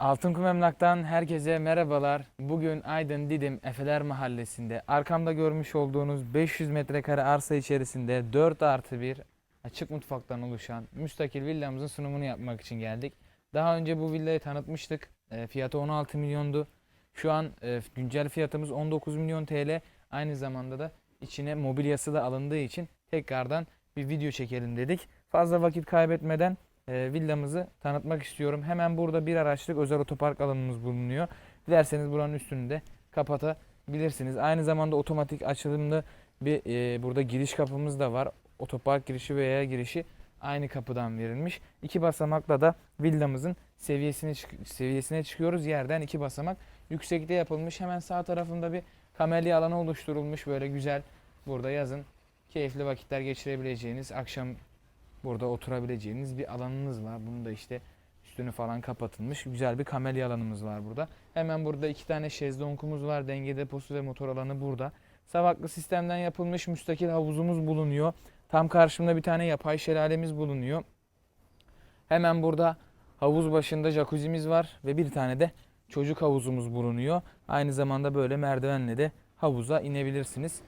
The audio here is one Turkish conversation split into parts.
Altınkum Emlak'tan herkese merhabalar. Bugün Aydın Didim Efeler Mahallesi'nde arkamda görmüş olduğunuz 500 metrekare arsa içerisinde 4 artı 1 açık mutfaktan oluşan müstakil villamızın sunumunu yapmak için geldik. Daha önce bu villayı tanıtmıştık. E, fiyatı 16 milyondu. Şu an e, güncel fiyatımız 19 milyon TL. Aynı zamanda da içine mobilyası da alındığı için tekrardan bir video çekelim dedik. Fazla vakit kaybetmeden e, villamızı tanıtmak istiyorum. Hemen burada bir araçlık özel otopark alanımız bulunuyor. Dilerseniz buranın üstünü de kapatabilirsiniz. Aynı zamanda otomatik açılımlı bir e, burada giriş kapımız da var. Otopark girişi veya girişi aynı kapıdan verilmiş. İki basamakla da villamızın seviyesine seviyesine çıkıyoruz. Yerden iki basamak yüksekte yapılmış. Hemen sağ tarafında bir kamelya alanı oluşturulmuş. Böyle güzel burada yazın keyifli vakitler geçirebileceğiniz, akşam burada oturabileceğiniz bir alanınız var. Bunun da işte üstünü falan kapatılmış. Güzel bir kamelya alanımız var burada. Hemen burada iki tane şezlongumuz var. Denge deposu ve motor alanı burada. Savaklı sistemden yapılmış müstakil havuzumuz bulunuyor. Tam karşımda bir tane yapay şelalemiz bulunuyor. Hemen burada havuz başında jacuzzi'miz var ve bir tane de çocuk havuzumuz bulunuyor. Aynı zamanda böyle merdivenle de havuza inebilirsiniz.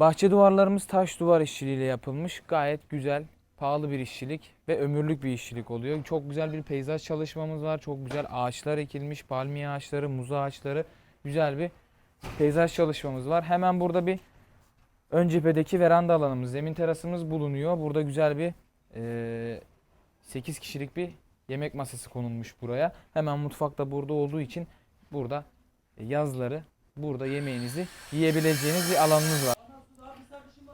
Bahçe duvarlarımız taş duvar işçiliğiyle yapılmış. Gayet güzel, pahalı bir işçilik ve ömürlük bir işçilik oluyor. Çok güzel bir peyzaj çalışmamız var. Çok güzel ağaçlar ekilmiş. Palmiye ağaçları, muz ağaçları. Güzel bir peyzaj çalışmamız var. Hemen burada bir ön cephedeki veranda alanımız, zemin terasımız bulunuyor. Burada güzel bir eee 8 kişilik bir yemek masası konulmuş buraya. Hemen mutfak da burada olduğu için burada yazları burada yemeğinizi yiyebileceğiniz bir alanınız var.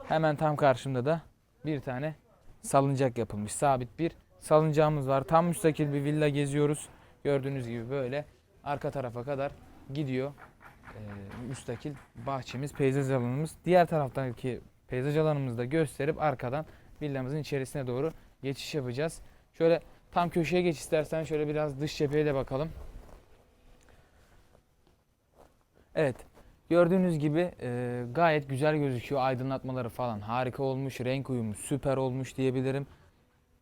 Hemen tam karşımda da bir tane salıncak yapılmış. Sabit bir salıncağımız var. Tam müstakil bir villa geziyoruz. Gördüğünüz gibi böyle arka tarafa kadar gidiyor. Ee, müstakil bahçemiz, peyzaj alanımız. Diğer taraftaki peyzaj alanımızı da gösterip arkadan villamızın içerisine doğru geçiş yapacağız. Şöyle tam köşeye geç istersen şöyle biraz dış cepheye de bakalım. Evet. Gördüğünüz gibi e, gayet güzel gözüküyor. Aydınlatmaları falan harika olmuş. Renk uyumu süper olmuş diyebilirim.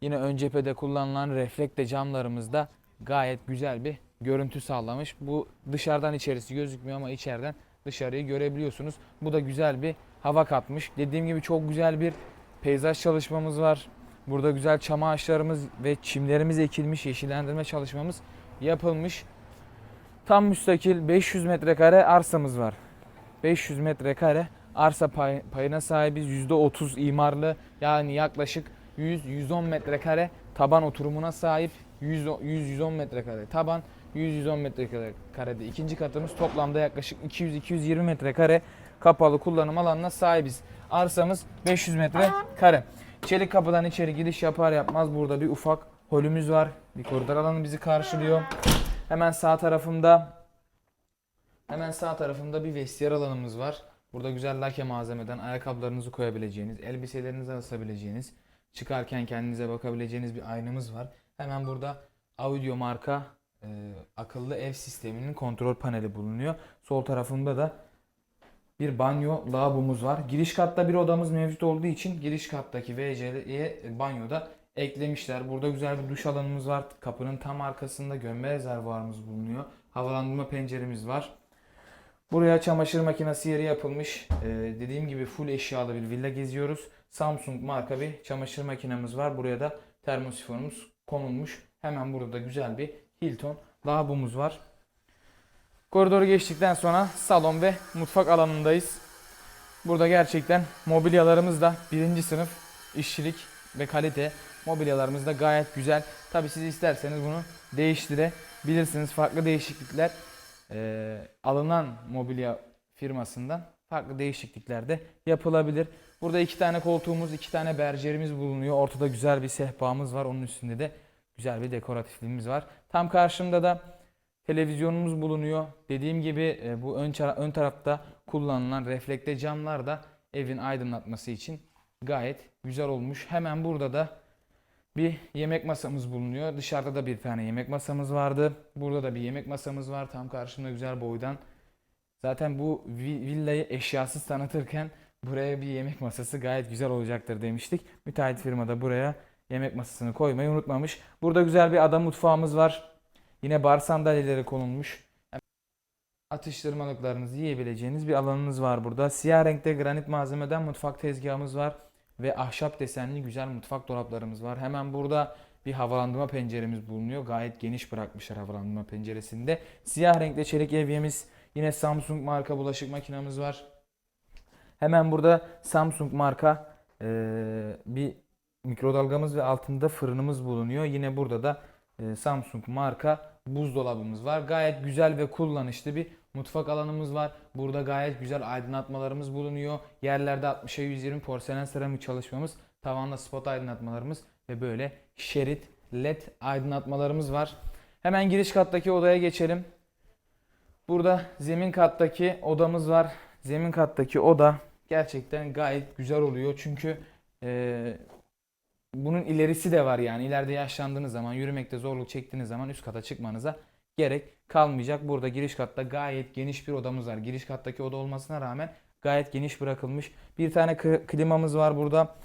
Yine ön cephede kullanılan reflekte camlarımız da gayet güzel bir görüntü sağlamış. Bu dışarıdan içerisi gözükmüyor ama içeriden dışarıyı görebiliyorsunuz. Bu da güzel bir hava katmış. Dediğim gibi çok güzel bir peyzaj çalışmamız var. Burada güzel çam ağaçlarımız ve çimlerimiz ekilmiş. Yeşillendirme çalışmamız yapılmış. Tam müstakil 500 metrekare arsamız var. 500 metrekare arsa pay- payına sahibiz. %30 imarlı yani yaklaşık 100-110 metrekare taban oturumuna sahip. 100-110 metrekare taban, 100-110 metrekare karede ikinci katımız toplamda yaklaşık 200-220 metrekare kapalı kullanım alanına sahibiz. Arsamız 500 metrekare. Çelik kapıdan içeri giriş yapar yapmaz burada bir ufak holümüz var. Bir koridor alanı bizi karşılıyor. Hemen sağ tarafımda Hemen sağ tarafımda bir vestiyer alanımız var. Burada güzel lake malzemeden ayakkabılarınızı koyabileceğiniz, elbiselerinizi asabileceğiniz, çıkarken kendinize bakabileceğiniz bir aynamız var. Hemen burada Audio marka e, akıllı ev sisteminin kontrol paneli bulunuyor. Sol tarafımda da bir banyo lavabomuz var. Giriş katta bir odamız mevcut olduğu için giriş kattaki WC'ye banyoda eklemişler. Burada güzel bir duş alanımız var. Kapının tam arkasında gömme rezervuarımız bulunuyor. Havalandırma penceremiz var. Buraya çamaşır makinesi yeri yapılmış. Ee, dediğim gibi full eşyalı bir villa geziyoruz. Samsung marka bir çamaşır makinemiz var. Buraya da termosifonumuz konulmuş. Hemen burada güzel bir Hilton lavabomuz var. Koridoru geçtikten sonra salon ve mutfak alanındayız. Burada gerçekten mobilyalarımız da birinci sınıf işçilik ve kalite. Mobilyalarımız da gayet güzel. Tabi siz isterseniz bunu değiştirebilirsiniz. Farklı değişiklikler e, alınan mobilya firmasından farklı değişiklikler de yapılabilir. Burada iki tane koltuğumuz, iki tane bercerimiz bulunuyor. Ortada güzel bir sehpamız var. Onun üstünde de güzel bir dekoratifliğimiz var. Tam karşımda da televizyonumuz bulunuyor. Dediğim gibi e, bu ön, ön tarafta kullanılan reflekte camlar da evin aydınlatması için gayet güzel olmuş. Hemen burada da bir yemek masamız bulunuyor. Dışarıda da bir tane yemek masamız vardı. Burada da bir yemek masamız var. Tam karşımda güzel boydan. Zaten bu vi- villayı eşyasız tanıtırken buraya bir yemek masası gayet güzel olacaktır demiştik. Müteahhit firma da buraya yemek masasını koymayı unutmamış. Burada güzel bir ada mutfağımız var. Yine bar sandalyeleri konulmuş. Atıştırmalıklarınızı yiyebileceğiniz bir alanınız var burada. Siyah renkte granit malzemeden mutfak tezgahımız var. Ve ahşap desenli güzel mutfak dolaplarımız var. Hemen burada bir havalandırma penceremiz bulunuyor. Gayet geniş bırakmışlar havalandırma penceresinde. Siyah renkte çelik evyemiz. Yine Samsung marka bulaşık makinamız var. Hemen burada Samsung marka eee, bir mikrodalgamız ve altında fırınımız bulunuyor. Yine burada da e, Samsung marka buzdolabımız var. Gayet güzel ve kullanışlı bir mutfak alanımız var. Burada gayet güzel aydınlatmalarımız bulunuyor. Yerlerde 60'a 120 porselen seramik çalışmamız, tavanda spot aydınlatmalarımız ve böyle şerit led aydınlatmalarımız var. Hemen giriş kattaki odaya geçelim. Burada zemin kattaki odamız var. Zemin kattaki oda gerçekten gayet güzel oluyor. Çünkü e, bunun ilerisi de var yani. İleride yaşlandığınız zaman, yürümekte zorluk çektiğiniz zaman üst kata çıkmanıza gerek kalmayacak. Burada giriş katta gayet geniş bir odamız var. Giriş kattaki oda olmasına rağmen gayet geniş bırakılmış. Bir tane klimamız var burada.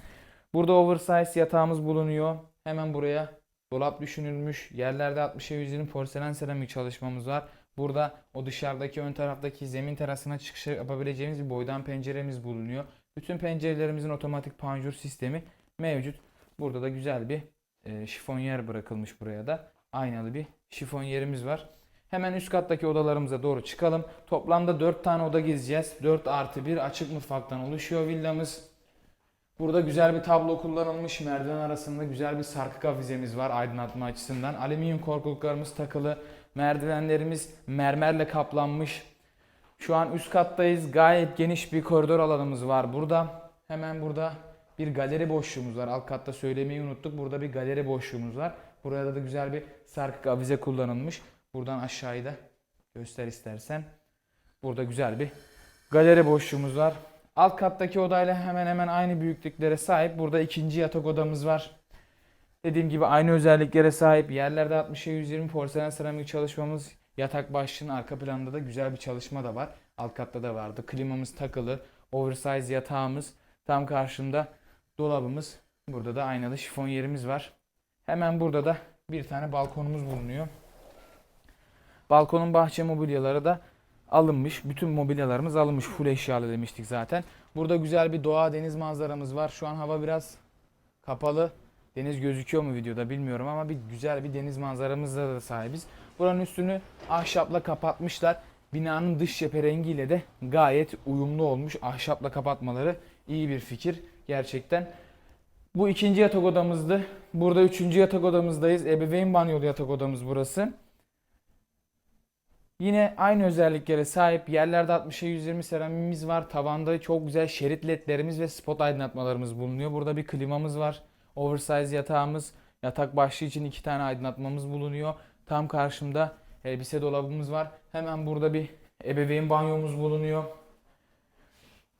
Burada oversize yatağımız bulunuyor. Hemen buraya dolap düşünülmüş. Yerlerde 60'a 120 porselen seramik çalışmamız var. Burada o dışarıdaki ön taraftaki zemin terasına çıkış yapabileceğimiz bir boydan penceremiz bulunuyor. Bütün pencerelerimizin otomatik panjur sistemi mevcut. Burada da güzel bir e, şifonyer bırakılmış buraya da. Aynalı bir şifonyerimiz var. Hemen üst kattaki odalarımıza doğru çıkalım. Toplamda 4 tane oda gezeceğiz. 4 artı 1 açık mutfaktan oluşuyor villamız. Burada güzel bir tablo kullanılmış. Merdiven arasında güzel bir sarkık avizemiz var aydınlatma açısından. Alüminyum korkuluklarımız takılı. Merdivenlerimiz mermerle kaplanmış. Şu an üst kattayız. Gayet geniş bir koridor alanımız var burada. Hemen burada bir galeri boşluğumuz var. Alt katta söylemeyi unuttuk. Burada bir galeri boşluğumuz var. Burada da güzel bir sarkık avize kullanılmış. Buradan aşağıyı da göster istersen. Burada güzel bir galeri boşluğumuz var. Alt kattaki odayla hemen hemen aynı büyüklüklere sahip. Burada ikinci yatak odamız var. Dediğim gibi aynı özelliklere sahip. Yerlerde 60'a 120 porselen seramik çalışmamız. Yatak başlığının arka planında da güzel bir çalışma da var. Alt katta da vardı. Klimamız takılı. Oversize yatağımız. Tam karşımda dolabımız. Burada da aynalı şifon yerimiz var. Hemen burada da bir tane balkonumuz bulunuyor. Balkonun bahçe mobilyaları da alınmış. Bütün mobilyalarımız alınmış. Full eşyalı demiştik zaten. Burada güzel bir doğa deniz manzaramız var. Şu an hava biraz kapalı. Deniz gözüküyor mu videoda bilmiyorum ama bir güzel bir deniz manzaramızla da sahibiz. Buranın üstünü ahşapla kapatmışlar. Binanın dış cephe rengiyle de gayet uyumlu olmuş. Ahşapla kapatmaları iyi bir fikir gerçekten. Bu ikinci yatak odamızdı. Burada üçüncü yatak odamızdayız. Ebeveyn banyolu yatak odamız burası. Yine aynı özelliklere sahip yerlerde 60'a 120 seramimiz var. Tavanda çok güzel şerit ledlerimiz ve spot aydınlatmalarımız bulunuyor. Burada bir klimamız var. Oversize yatağımız, yatak başlığı için iki tane aydınlatmamız bulunuyor. Tam karşımda elbise dolabımız var. Hemen burada bir ebeveyn banyomuz bulunuyor.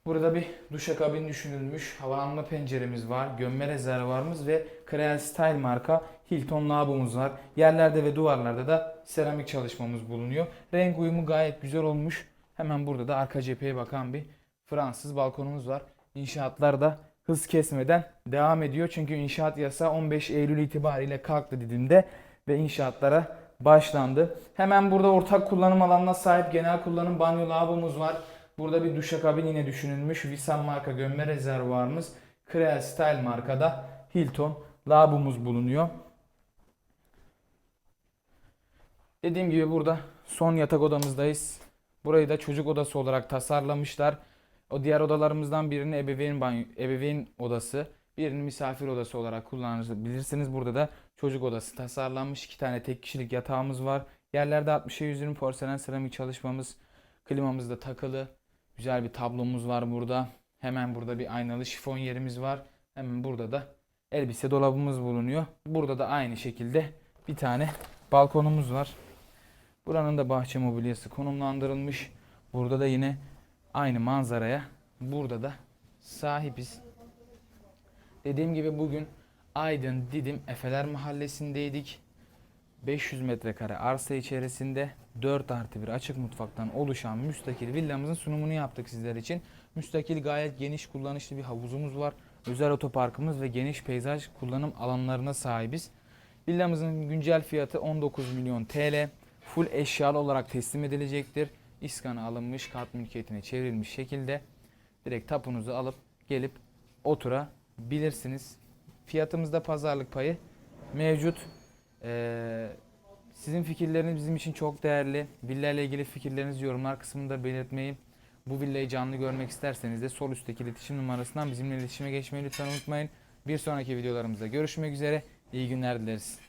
Burada bir duşakabin düşünülmüş. Havalanma penceremiz var. Gömme rezervuarımız ve Creal Style marka Hilton lavabomuz var. Yerlerde ve duvarlarda da seramik çalışmamız bulunuyor. Renk uyumu gayet güzel olmuş. Hemen burada da arka cepheye bakan bir Fransız balkonumuz var. İnşaatlar da hız kesmeden devam ediyor. Çünkü inşaat yasa 15 Eylül itibariyle kalktı Didim'de ve inşaatlara başlandı. Hemen burada ortak kullanım alanına sahip genel kullanım banyo lavabomuz var. Burada bir duşakabin yine düşünülmüş. Visan marka gömme rezervuarımız. Creal Style markada Hilton lavabomuz bulunuyor. Dediğim gibi burada son yatak odamızdayız. Burayı da çocuk odası olarak tasarlamışlar. O diğer odalarımızdan birini ebeveyn banyo, ebeveyn odası, birini misafir odası olarak kullanabilirsiniz. Burada da çocuk odası tasarlanmış. iki tane tek kişilik yatağımız var. Yerlerde 60'a 120 porselen seramik çalışmamız. Klimamız da takılı. Güzel bir tablomuz var burada. Hemen burada bir aynalı şifon yerimiz var. Hemen burada da elbise dolabımız bulunuyor. Burada da aynı şekilde bir tane balkonumuz var. Buranın da bahçe mobilyası konumlandırılmış. Burada da yine aynı manzaraya burada da sahibiz. Dediğim gibi bugün Aydın Didim Efeler Mahallesi'ndeydik. 500 metrekare arsa içerisinde 4 artı bir açık mutfaktan oluşan müstakil villamızın sunumunu yaptık sizler için. Müstakil gayet geniş kullanışlı bir havuzumuz var. Özel otoparkımız ve geniş peyzaj kullanım alanlarına sahibiz. Villamızın güncel fiyatı 19 milyon TL. Full eşyalı olarak teslim edilecektir. İskanı alınmış, kart mülkiyetine çevrilmiş şekilde direkt tapunuzu alıp gelip oturabilirsiniz. Fiyatımızda pazarlık payı mevcut. Ee, sizin fikirleriniz bizim için çok değerli. Villa ile ilgili fikirlerinizi yorumlar kısmında belirtmeyi, bu villayı canlı görmek isterseniz de sol üstteki iletişim numarasından bizimle iletişime geçmeyi lütfen unutmayın. Bir sonraki videolarımızda görüşmek üzere. İyi günler dileriz.